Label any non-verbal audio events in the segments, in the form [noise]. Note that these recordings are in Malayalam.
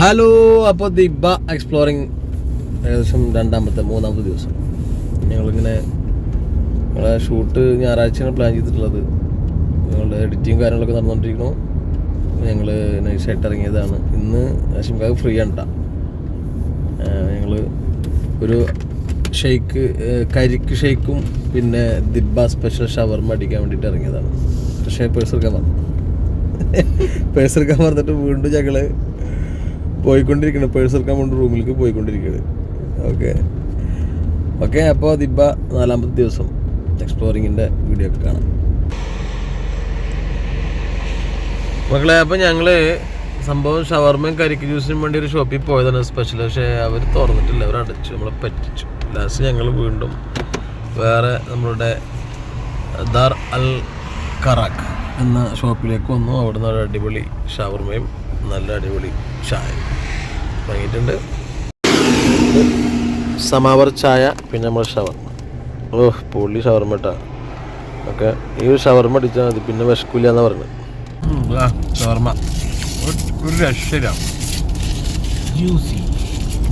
ഹലോ അപ്പോൾ ദിബ എക്സ്പ്ലോറിങ് ഏകദേശം രണ്ടാമത്തെ മൂന്നാമത്തെ ദിവസം. ഞങ്ങളിങ്ങനെ ഞങ്ങളെ ഷൂട്ട് ഞായറാഴ്ചയാണ് പ്ലാൻ ചെയ്തിട്ടുള്ളത്. ഞങ്ങളുടെ എഡിറ്റിങ് കാര്യങ്ങളൊക്കെ നടന്നുകൊണ്ടിരിക്കണു ഞങ്ങൾ നൈസായിട്ട് ഇറങ്ങിയതാണ്. ഇന്ന് ആശിംകാവ് ഫ്രീ ആണ് ഞങ്ങൾ ഒരു ഷെയ്ക്ക് കരിക്ക് ഷെയ്ക്കും പിന്നെ ദിബ സ്പെഷ്യൽ ഷവർമ അടിക്കാൻ വേണ്ടിയിട്ട് ഇറങ്ങിയതാണ്. പക്ഷേ പേഴ്സ് എടുക്കാൻ പറഞ്ഞു പേഴ്സ് എടുക്കാൻ പറഞ്ഞിട്ട് വീണ്ടും ഞങ്ങൾ പോയിക്കൊണ്ടിരിക്കണം. പേഴ്സ് എടുക്കാൻ കൊണ്ട് റൂമിലേക്ക് പോയിക്കൊണ്ടിരിക്കുന്നത് ഓക്കെ. ഓക്കെ അപ്പോൾ ദിബ നാലാമത്തെ ദിവസം എക്സ്പ്ലോറിങ്ങിന്റെ വീഡിയോ ഒക്കെ കാണാം. മക്കളെ അപ്പം ഞങ്ങൾ സംഭവം ഷവർമയും കരിക്ക് ജ്യൂസിനും വേണ്ടി ഒരു ഷോപ്പിൽ പോയതാണ് സ്പെഷ്യൽ പക്ഷേ അവർ തുറന്നിട്ടില്ല. അവർ അടച്ചു. നമ്മളെ പറ്റിച്ചു. ലാസ്റ്റ് ഞങ്ങൾ വീണ്ടും വേറെ നമ്മളുടെ ദാർ അൽ കറാഖ് എന്ന ഷോപ്പിലേക്ക് വന്നു. അവിടുന്ന് ഒരു അടിപൊളി ഷവർമയും നല്ല അടിപൊളി ചായയും വാങ്ങിയിട്ടുണ്ട്. സമാവർ ചായ പിന്നെ നമ്മൾ ഷവർമ. ഓ പൊള്ളി ഷവർമ ഇട്ടാ. ഓക്കെ ഈ ഒരു ഷവർമ അടിച്ചാൽ മതി. പിന്നെ വിശക്കില്ല എന്നാ പറഞ്ഞത് ഷവർമ. ഒരു രക്ഷയില്ല.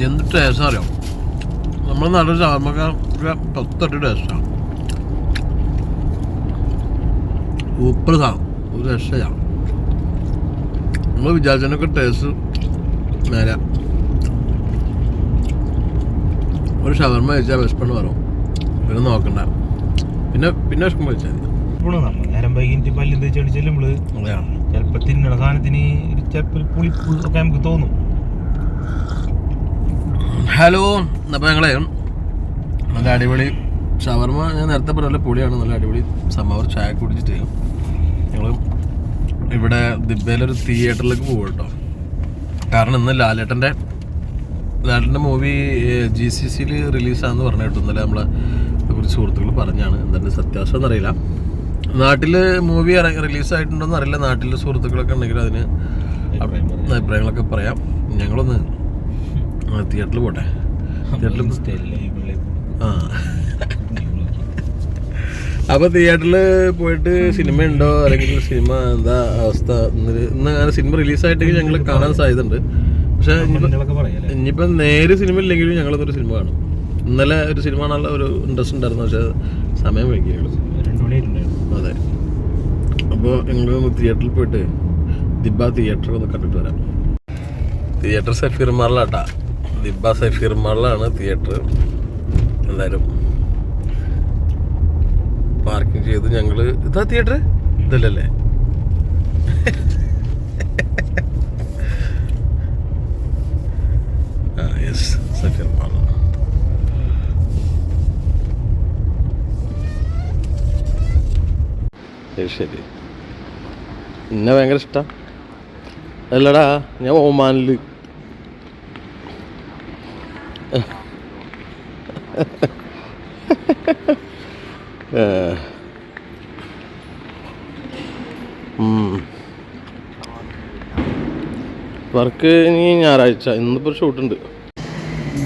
എന്ത് ടേസ്റ്റ് അറിയാം? നമ്മൾ നല്ലൊരു ഷവർമക്ക പത്തെട്ട് ടേസ്റ്റാണ് സൂപ്പർ സാധനം ഒരു രക്ഷയാണ് നമ്മൾ വിചാരിച്ചതിനൊക്കെ ടേസ്റ്റ് നേരെ ഒരു ഷവർമ കഴിച്ചാൽ വിശപ്പെന്ന് പറയും പിന്നെ നോക്കണ്ട. പിന്നെ പിന്നെ വിശപ്പം കഴിച്ചാൽ മതി. നേരം വൈകിട്ട് പല്ലും തേച്ച് അടിച്ചാലും നമ്മൾ അതെയാണ് ചിലപ്പോൾ തിന്നണ സാധനത്തിന് ചിലപ്പോൾ പുളിപ്പ് ഒക്കെ നമുക്ക് തോന്നും. ഹലോ അപ്പോൾ ഞങ്ങളെ നല്ല അടിപൊളി ഷവർമ. ഞാൻ നേരത്തെ പറഞ്ഞ പൊളിയാണ്. നല്ല അടിപൊളി സമ്മർ ചായ കുടിച്ചിട്ട്. ഇവിടെ ദിബയിലൊരു തിയേറ്ററിലേക്ക് പോകും കേട്ടോ കാരണം ഇന്ന് ലാലേട്ടന്റെ ലാലേട്ടന്റെ മൂവി ജി സി സിയിൽ റിലീസാന്ന് പറഞ്ഞു കേട്ടോ ഇന്നലെ നമ്മളെ കുറച്ച് സുഹൃത്തുക്കൾ പറഞ്ഞാണ്. എന്തായാലും സത്യാവസ്ഥ എന്നറിയില്ല. നാട്ടിൽ മൂവി റിലീസായിട്ടുണ്ടോയെന്ന് അറിയില്ല. നാട്ടിൽ സുഹൃത്തുക്കളൊക്കെ ഉണ്ടെങ്കിൽ അതിന് അഭിപ്രായങ്ങളൊക്കെ പറയാം. ഞങ്ങളൊന്ന് തിയേറ്ററിൽ പോട്ടെ. തിയേറ്ററിൽ ആ. അപ്പോൾ തിയേറ്ററിൽ പോയിട്ട് സിനിമ ഉണ്ടോ? അല്ലെങ്കിൽ സിനിമ എന്താ അവസ്ഥ? ഇന്ന് അങ്ങനെ സിനിമ റിലീസായിട്ടെങ്കിൽ ഞങ്ങൾ കാണാൻ സാധ്യതയുണ്ട്. പക്ഷെ ഇനിയിപ്പം നേര് സിനിമ ഇല്ലെങ്കിലും ഞങ്ങൾ ഒരു സിനിമ കാണും. ഇന്നലെ ഒരു സിനിമ കാണാനുള്ള ഒരു ഇൻട്രസ്റ്റ് ഉണ്ടായിരുന്നു. പക്ഷെ സമയം വൈകിയുള്ളു അതെ. അപ്പോൾ ഞങ്ങൾ തിയേറ്ററിൽ പോയിട്ട് ദിബ തിയേറ്റർ ഒന്ന് കണ്ടിട്ട് വരാം. തിയേറ്റർ സഫീർ മാളിലാട്ടാ ദിബ സഫീർ മാളിലാണ് തിയേറ്റർ എന്തായാലും പാർക്കിംഗ് ചെയ്ത് ഞങ്ങൾ ഇതാ തിയേറ്റർ ഇതല്ലല്ലേ? ആ ശരി. എന്നെ ഭയങ്കര ഇഷ്ടം. അല്ലടാ ഞാൻ ഒമാനിൽ വർക്ക് ഇനി ഞായറാഴ്ച. ഇന്നിപ്പോൾ ഷൂട്ടുണ്ട്.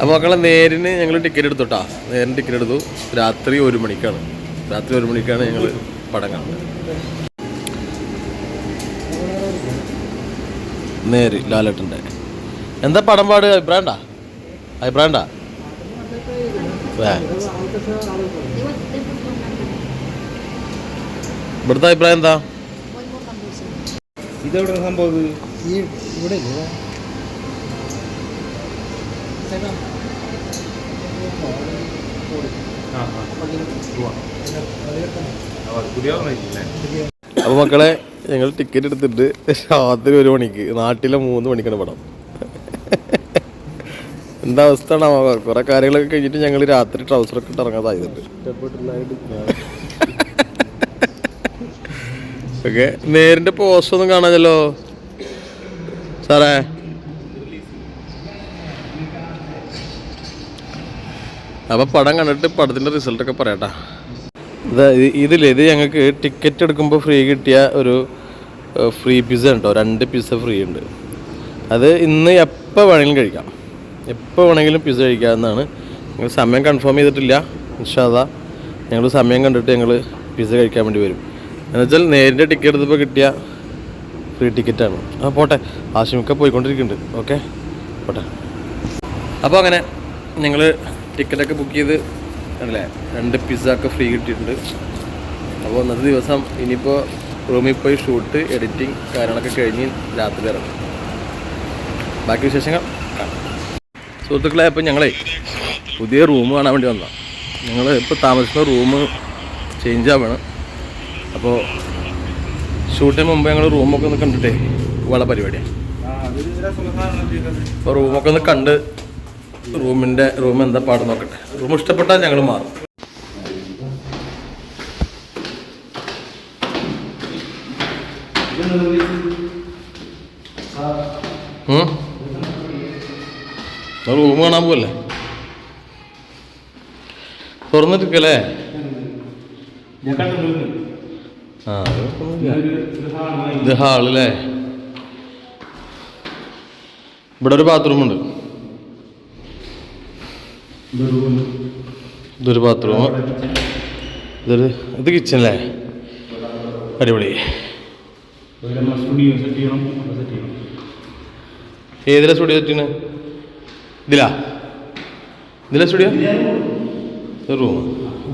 അപ്പോൾ മക്കളെ നേരിന് ഞങ്ങൾ ടിക്കറ്റ് എടുത്തോട്ടാ നേരിന് ടിക്കറ്റ് എടുത്തു. രാത്രി ഒരു മണിക്കാണ്. രാത്രി ഒരു മണിക്കാണ് ഞങ്ങൾ പടം കാണുന്നത്. നേര് ലാലേട്ടന്റെ. എന്താ പടം പാട്? അഭിപ്രായണ്ടാ? അഭിപ്രായണ്ടാ? ഇവിടുത്തെ അഭിപ്രായം എന്താ? ഇതെവിടെ സംഭവം ഈ ഇവിടെ ഇല്ലേ? അപ്പോൾ മക്കളെ ഞങ്ങൾ ടിക്കറ്റ് എടുത്തിട്ട് രാത്രി ഒരു മണിക്ക് നാട്ടിലെ മൂന്ന് മണിക്കാണ് പടം. എന്താ അവസ്ഥയാണോ കുറെ കാര്യങ്ങളൊക്കെ കഴിഞ്ഞിട്ട് ഞങ്ങൾ രാത്രി ട്രൗസറൊക്കെ ഇട്ട് സാധ്യതയുണ്ട്. ഓക്കെ നേരിന്റെ പോസ്റ്റ് ഒന്നും കാണാമല്ലോ സാറേ? അപ്പൊ പടം കണ്ടിട്ട് പടത്തിന്റെ റിസൾട്ട് ഒക്കെ പറയാട്ടാ. ഇതാ ഇത് ഇതില്ലേ ഇത് ഞങ്ങൾക്ക് ടിക്കറ്റ് എടുക്കുമ്പോൾ ഫ്രീ കിട്ടിയ ഒരു ഫ്രീ പിസ്സ ഉണ്ടോ? രണ്ട് പിസ്സ ഫ്രീ ഉണ്ട്. അത് ഇന്ന് എപ്പോൾ വേണമെങ്കിലും കഴിക്കാം. എപ്പോൾ വേണമെങ്കിലും പിസ്സ കഴിക്കാവുന്നതാണ്. ഞങ്ങൾ സമയം കൺഫേം ചെയ്തിട്ടില്ല. ഇൻഷാല്ല ഞങ്ങൾ സമയം കണ്ടിട്ട് ഞങ്ങൾ പിസ്സ കഴിക്കാൻ വേണ്ടി വരും. എന്നുവെച്ചാൽ നേരിന്റെ ടിക്കറ്റ് എടുത്തപ്പോൾ കിട്ടിയ ഫ്രീ ടിക്കറ്റാണ് ആ പോട്ടെ. ആശുമിക്ക പോയിക്കൊണ്ടിരിക്കുന്നുണ്ട്. ഓക്കെ പോട്ടെ. അപ്പോൾ അങ്ങനെ ഞങ്ങൾ ടിക്കറ്റൊക്കെ ബുക്ക് ചെയ്ത് അല്ലേ രണ്ട് പിസ്സ ഒക്കെ ഫ്രീ കിട്ടിയിട്ടുണ്ട്. അപ്പോൾ ഇന്നത്തെ ദിവസം ഇനിയിപ്പോൾ റൂമിൽ പോയി ഷൂട്ട് എഡിറ്റിംഗ് കാര്യങ്ങളൊക്കെ കഴിഞ്ഞ് രാത്രി ഇറങ്ങും. ബാക്കി വിശേഷങ്ങൾ? സുഹൃത്തുക്കളെ ഇപ്പോൾ ഞങ്ങളെ പുതിയ റൂം കാണാൻ വേണ്ടി വന്നതാണ് ഞങ്ങൾ ഇപ്പോൾ താമസിക്കുന്ന റൂം ചേഞ്ച് ആവണം. അപ്പോൾ ഷൂട്ടിന് മുമ്പ് ഞങ്ങൾ റൂമൊക്കെ ഒന്ന് കണ്ടിട്ടേ പോകാനുള്ള പരിപാടിയാണ് അപ്പോൾ റൂമൊക്കെ ഒന്ന് കണ്ട് റൂമിന്റെ റൂം എന്താ പാട് നോക്കട്ടെ. റൂം ഇഷ്ടപ്പെട്ടാൽ ഞങ്ങൾ മാറും. റൂം കാണാൻ പോവല്ലേ? തുറന്നിട്ടിരിക്കല്ലേ ആ. ഇത് ഹാളല്ലേ ഇവിടെ ഒരു ബാത്റൂം ഉണ്ട് ഇതൊരു ബാത്റൂം. ഇതൊരു ഇത് കിച്ചൺ അല്ലേ അടിപൊളി സ്റ്റുഡിയോ സെറ്റ് ചെയ്യണം സെറ്റ് ചെയ്യണം. ഏതിലാ സ്റ്റുഡിയോ സെറ്റിന് ഇതിലാ ഇതിലെ സ്റ്റുഡിയോ റൂം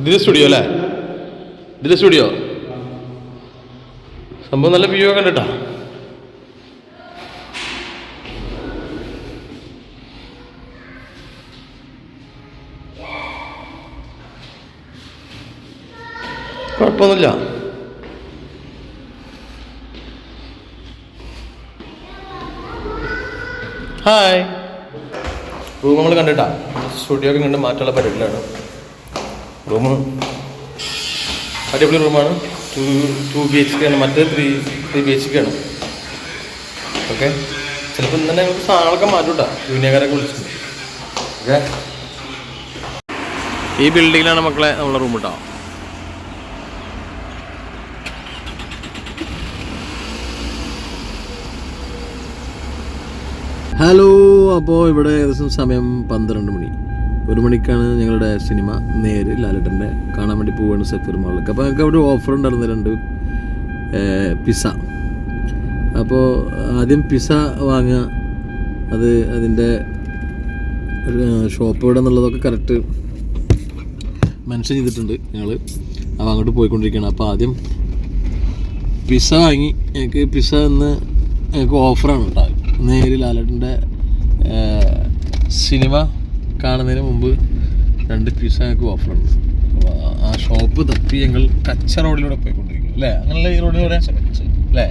ഇതിലെ സ്റ്റുഡിയോ അല്ലേ? ഇതിലെ സ്റ്റുഡിയോ സംഭവം നല്ല വ്യൂ ഒക്കെ ഉണ്ട് കുഴപ്പമൊന്നുമില്ല. ഹായ് റൂം നമ്മൾ കണ്ടിട്ടാ. സ്റ്റുഡിയോ ഒക്കെ കണ്ട് മാറ്റാനുള്ള പരിപാടിയിലാണ് റൂം അടിപൊളി റൂമാണ്. Two two B H K ആണ്. മറ്റേ three three B H K ആണ്. ഓക്കെ. ചിലപ്പോൾ ഇന്ന് തന്നെ ഞങ്ങൾക്ക് സാധനങ്ങളൊക്കെ മാറ്റൂട്ടാ. ജൂനിയർക്കാരൊക്കെ വിളിച്ചിട്ടുണ്ട്. ഓക്കെ. ഈ ബിൽഡിങ്ങിലാണ് മക്കളെ നമ്മളെ റൂം കേട്ടോ ഹലോ അപ്പോൾ ഇവിടെ ഏകദേശം സമയം പന്ത്രണ്ട് മണി. ഒരു മണിക്കാണ് ഞങ്ങളുടെ സിനിമ നേര് ലാലേട്ടന്റെ കാണാൻ വേണ്ടി പോവുകയാണ് സഫീർ മാളിലേക്ക്. അപ്പോൾ ഞങ്ങൾക്ക് അവിടെ ഓഫർ ഉണ്ടായിരുന്നു രണ്ട് പിസ്സ. അപ്പോൾ ആദ്യം പിസ്സ വാങ്ങുക. അത് അതിന്റെ ഷോപ്പ് എവിടെ എന്നുള്ളതൊക്കെ കറക്റ്റ് മെൻഷൻ ചെയ്തിട്ടുണ്ട് ഞങ്ങൾ അപ്പോൾ അങ്ങോട്ട് പോയിക്കൊണ്ടിരിക്കുകയാണ്. അപ്പോൾ ആദ്യം പിസ്സ വാങ്ങി. ഞങ്ങൾക്ക് പിസ്സ എന്ന് ഞങ്ങൾക്ക് ഓഫറാണ് കേട്ടോ നേര് ലാലേട്ടന്റെ സിനിമ കാണുന്നതിന് മുമ്പ് രണ്ട് പീസ് ഞങ്ങൾക്ക് ഓഫർ ഉണ്ട് ആ ഷോപ്പ് തപ്പി ഞങ്ങൾ കച്ച റോഡിലൂടെ പോയിക്കൊണ്ടിരിക്കും അല്ലേ? അങ്ങനെയുള്ള ഈ റോഡിൽ പറയാം അല്ലേ?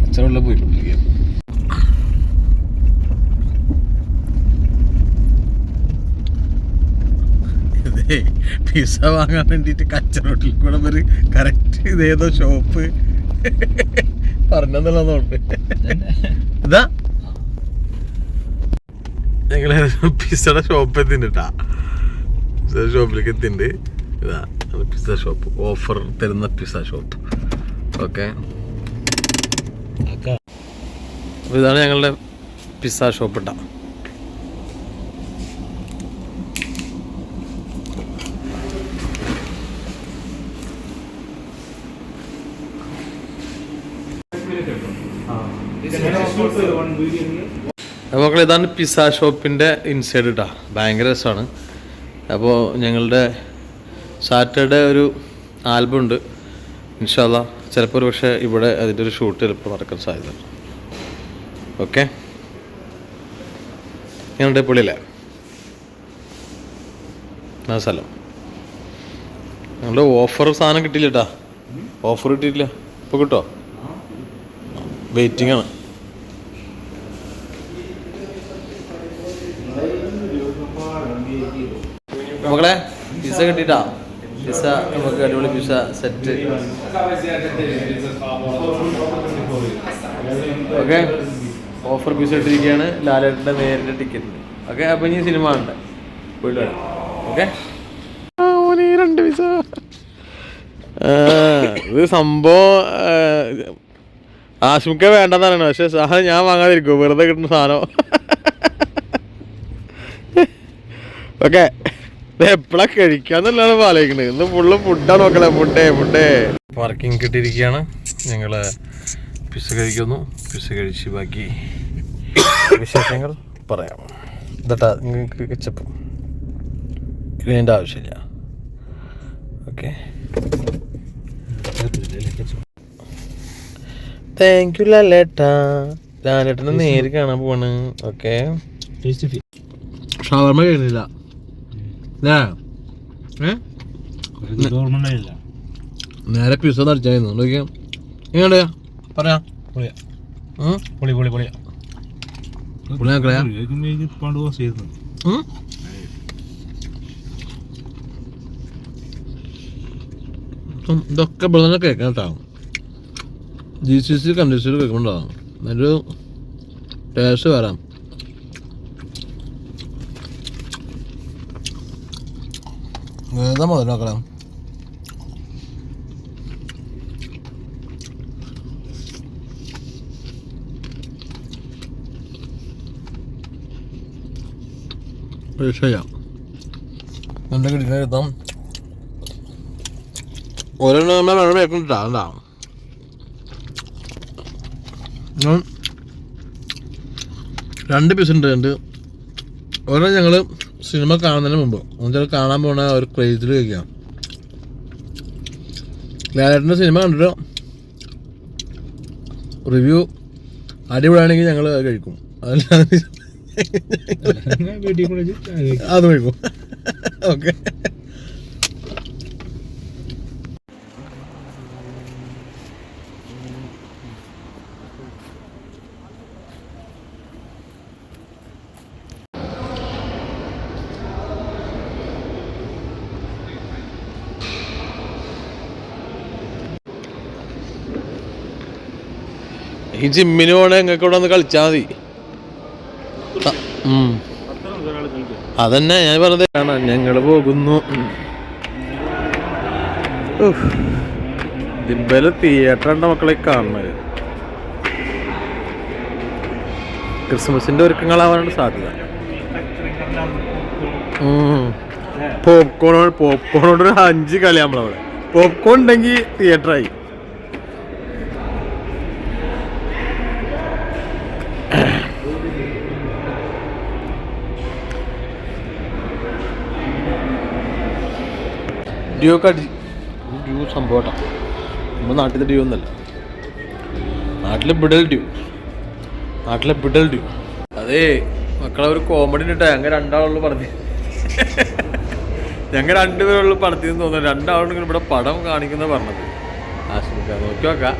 കച്ച റോഡിലൂടെ പോയിക്കൊണ്ടിരിക്കുക പിസ വാങ്ങാൻ വേണ്ടിയിട്ട് കച്ച റോട്ടിൽ കൂടെ ഒരു കറക്റ്റ് ഇതേതോ ഷോപ്പ്. പറഞ്ഞെന്നുള്ളതുകൊണ്ട് ഇതാ ഞങ്ങൾ പിസ്സയുടെ ഷോപ്പ് എത്തിണ്ടാ പിസ്സ ഷോപ്പിലേക്ക് എത്തിണ്ട്. ഇതാ പിസ്സ ഷോപ്പ് ഓഫർ തരുന്ന പിസ്സ ഷോപ്പ് ഓക്കെ അപ്പോൾ ഇതാണ് ഞങ്ങളുടെ പിസ്സ ഷോപ്പ് ഇട്ടാ അപ്പോൾ ഇതാണ് പിസ്സ ഷോപ്പിന്റെ ഇൻസൈഡ് ഇട്ടാ ഭയങ്കര രസമാണ് അപ്പോൾ ഞങ്ങളുടെ സാറ്റർഡേ ഒരു ആൽബം ഉണ്ട്. ഇൻഷാല്ല ചിലപ്പോൾ ഒരു പക്ഷേ ഇവിടെ അതിന്റെ ഒരു ഷൂട്ട് ചിലപ്പോൾ നടക്കാൻ സാധ്യത ഓക്കെ? ഞങ്ങളുടെ പുള്ളിയല്ലേ? ആ സ്ഥലം. ഞങ്ങളുടെ ഓഫർ സാധനം കിട്ടിയില്ല കേട്ടാ ഓഫർ കിട്ടിയില്ല ഇപ്പോൾ കിട്ടോ? വെയിറ്റിംഗ് ആണ്. മക്കളെ പിസ കിട്ടിട്ടാ പിസ നമുക്ക് അടിപൊളി pizza set okay offer pizza ഇട്ടിരിക്കുകയാണ്. ലാലേട്ടന്റെ നേരിന്റെ ടിക്കറ്റ് ഓക്കെ അപ്പം ഇനി സിനിമ ഉണ്ട് പോയിട്ട് രണ്ട് പിസ ഇത് സംഭവം ആശുക്ക പറയണോ പക്ഷെ സാധനം ഞാൻ വാങ്ങാതിരിക്കും വെറുതെ കിട്ടുന്ന സാധനം. [laughs] ഓക്കെ എപ്പോഴാ കഴിക്കാന്നല്ലാണ് ആലോചിക്കണത് ഇന്ന് ഫുള്ള് ഫുഡാണ് നോക്കണേ ഫുഡേ ഫുഡേ പാർക്കിംഗ് കിട്ടിയിരിക്കുകയാണ്. ഞങ്ങൾ പിസ കഴിക്കുന്നു. പിസ കഴിച്ച് ബാക്കി വിശേഷങ്ങൾ പറയാം. ഇതട്ടാ നിങ്ങൾക്ക് കച്ചപ്പം ഇതിന്റെ ആവശ്യമില്ല. ഓക്കെ താങ്ക് യു ലാലേട്ടാ. ലാലേട്ടനെ നേരി കാണാൻ പോവാണ്. ഓക്കെ ഷവർമ കഴിഞ്ഞില്ല നേരെ പിസ നടിച്ചായിരുന്നു എങ്ങനെ പറയാ? പൊളി പൊളി പൊളി ഇതൊക്കെ ഇവിടെ തന്നെ കേൾക്കണം കേട്ടോ ജി സി സി കണ്ടീഷനിൽ കേൾക്കുന്നുണ്ടാവും നല്ലൊരു ടേസ്റ്റ് വരാം. ഏതാ മുതലാക്കണം ചെയ്യാം എന്താ കിട്ടിക്കാൻ എഴുതാം ഒരെണ്ണം നമ്മൾ വെള്ളം വേക്കുന്നുണ്ടാ എന്താ രണ്ട് പീസ് ഉണ്ട് രണ്ട് ഒരെണ്ണം ഞങ്ങൾ സിനിമ കാണുന്നതിന് മുമ്പ്. എന്നുവെച്ചാൽ കാണാൻ പോണ ഒരു ക്രേസിൽ കഴിക്കാം ലാലേട്ടന്റെ സിനിമ കണ്ടിട്ട്? റിവ്യൂ അടിപൊളിയാണെങ്കിൽ ഞങ്ങൾ അത് കഴിക്കും. അതല്ലാതെ [laughs] അത് കഴിക്കും. [laughs] ഓക്കെ. ഈ ജിമ്മിന് പോണേ നിങ്ങൾക്ക് ഇവിടെ ഒന്ന് കളിച്ചാൽ മതി. അതന്നെ ഞാൻ പറഞ്ഞത്. കാണാം ഞങ്ങൾ പോകുന്നു. തിയേറ്റർ ഉണ്ട മക്കളെ കാണുന്നത്. ക്രിസ്മസിന്റെ ഒരുക്കങ്ങളാവാനാണ് സാധ്യത. പോപ്കോൺ പോപ്കോണോട് ഒരു അഞ്ച് കളി നമ്മളവിടെ. പോപ്കോൺ ഉണ്ടെങ്കിൽ തിയേറ്ററായി ഡ്യൂ ഒക്കെ അടി ഡ്യൂ സംഭവട്ടാ നമ്മുടെ നാട്ടിലെ ഡ്യൂ ഒന്നല്ല നാട്ടിലെ ബിഡൽ ഡ്യൂ. നാട്ടിലെ ബിഡൽ ഡ്യൂ. അതേ മക്കളെ ഒരു കോമഡി ഇട്ടാ ഞങ്ങൾ രണ്ടാളുള്ളൂ പറഞ്ഞു ഞങ്ങൾ രണ്ടുപേരുള്ള പടത്തിൽ നിന്ന് തോന്നുന്നു. രണ്ടാളുണ്ടെങ്കിലും ഇവിടെ പടം കാണിക്കുന്ന പറഞ്ഞത്. ആശ്രമിക്കാം നോക്കി നോക്കാം.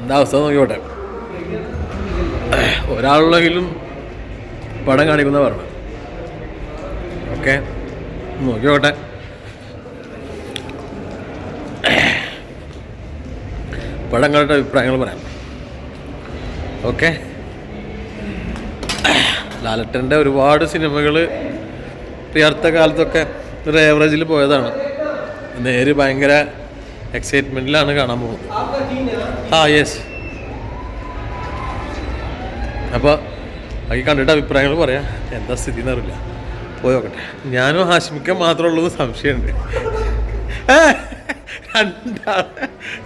എന്താ അവസ്ഥ നോക്കിക്കോട്ടെ. ഒരാളുള്ളെങ്കിലും പടം കാണിക്കുന്ന പറഞ്ഞു ഓക്കെ നോക്കിയോട്ടെ പടം കണ്ടിട്ട് അഭിപ്രായങ്ങൾ പറയാം. ഓക്കെ. ലാലട്ടന്റെ ഒരുപാട് സിനിമകൾ ഈ അടുത്ത കാലത്തൊക്കെ ഒരു ഏവറേജിൽ പോയതാണ്. നേര് ഭയങ്കര എക്സൈറ്റ്മെന്റിലാണ് കാണാൻ പോകുന്നത്. ആ യെസ് അപ്പോൾ അത് കണ്ടിട്ട് അഭിപ്രായങ്ങൾ പറയാം. എന്താ സ്ഥിതി എന്നറിയില്ല പോയി നോക്കട്ടെ. ഞാനും ഹാഷ്മിക്ക മാത്രമേ ഉള്ളൂ സംശയമുണ്ട്. രണ്ടാൾ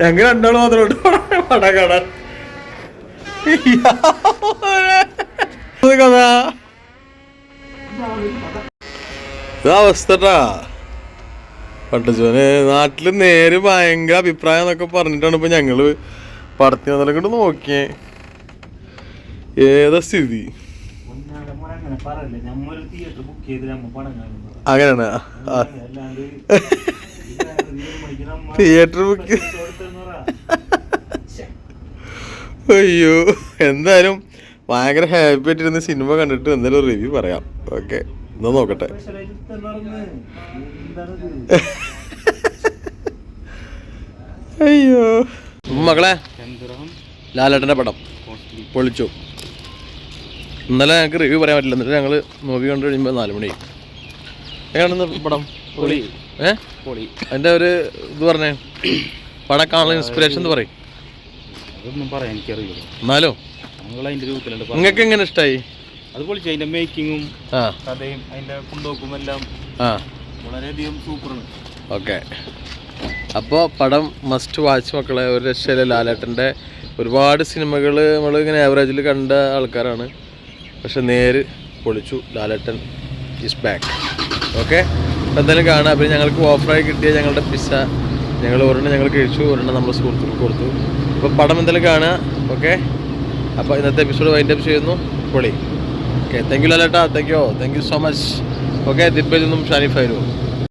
ഞങ്ങൾ രണ്ടാൾ മാത്രമേ ഉള്ളൂ. പടം കാണാൻ. കഥ. അവസ്ഥട്ടാ പട്ടച്ചോന് നാട്ടിൽ നേര് ഭയങ്കര അഭിപ്രായം എന്നൊക്കെ പറഞ്ഞിട്ടാണ് ഇപ്പൊ ഞങ്ങൾ പടത്തിന് നോക്കിയേ. ഏതാ സ്ഥിതി? പറയല്ലേ നമ്മൊരു തിയേറ്റർ ബുക്ക് ചെയ്ത് നമ്മ പടം കാണുന്നത്. അങ്ങനെയാണ്? അല്ലാണ്ട് [laughs] തിയേറ്റർ ബുക്ക് [laughs] അയ്യോ എന്തായാലും ഭയങ്കര ഹാപ്പി ആയിട്ടിരുന്ന സിനിമ കണ്ടിട്ട് എന്തായാലും റിവ്യൂ പറയാം. ഓക്കെ എന്നാ നോക്കട്ടെ. അയ്യോ. മകളെ ലാലേട്ടന്റെ പടം. പൊളിച്ചു. ഇന്നലെ ഞങ്ങൾക്ക് റിവ്യൂ പറയാൻ പറ്റില്ല. എന്നിട്ട് ഞങ്ങൾ മൂവി കണ്ടു കഴിയുമ്പോൾ നാല് മണി. എങ്ങനെയാണെന്ന് പടം? പൊളി. ഏ? പൊളി. അതിന്റെ ഒരു ഇത് പറഞ്ഞേ. പടം കാണാൻ ഇൻസ്പിറേഷൻ എന്ന് പറയും. അതൊന്നും പറയാൻ എനിക്കറിയില്ല. എന്നാലോ? നിങ്ങൾക്ക് എങ്ങനെ ഇഷ്ടമായി അത് പൊളിച്ചു അതിന്റെ മേക്കിങ്ങും കഥയും അതിന്റെ കൊണ്ടുപോക്കും എല്ലാം വളരെയധികം സൂപ്പറാണ്. ഓക്കെ. അപ്പോൾ പടം മസ്റ്റ് വാച്ച് മക്കളെ. ഒരു രക്ഷയിലെ ലാലേട്ടന്റെ. ഒരുപാട് സിനിമകൾ നമ്മൾ ഇങ്ങനെ ആവറേജിൽ കണ്ട ആൾക്കാരാണ്. പക്ഷെ നേര് പൊളിച്ചു. ലാലട്ടൻ ഇസ് ബാക്ക് ഓക്കെ അപ്പോൾ എന്തായാലും കാണാം. പിന്നെ ഞങ്ങൾക്ക് ഓഫറായി കിട്ടിയ ഞങ്ങളുടെ പിസ്സ ഞങ്ങൾ ഒരെണ്ണം ഞങ്ങൾ കഴിച്ചു. ഒരെണ്ണം നമ്മൾ സുഹൃത്തുക്കൾക്ക് കൊടുത്തു. അപ്പോൾ പടം എന്തായാലും കാണുക. ഓക്കെ അപ്പോൾ ഇന്നത്തെ എപ്പിസോഡ് വൈൻഡ് അപ്പ് ചെയ്യുന്നു. പൊളി. Okay thank you ലാലേട്ടാ. Thank you thank you so much okay ദിപ്പേജ് നിന്നും ഷാനിഫ് ആയിരുന്നു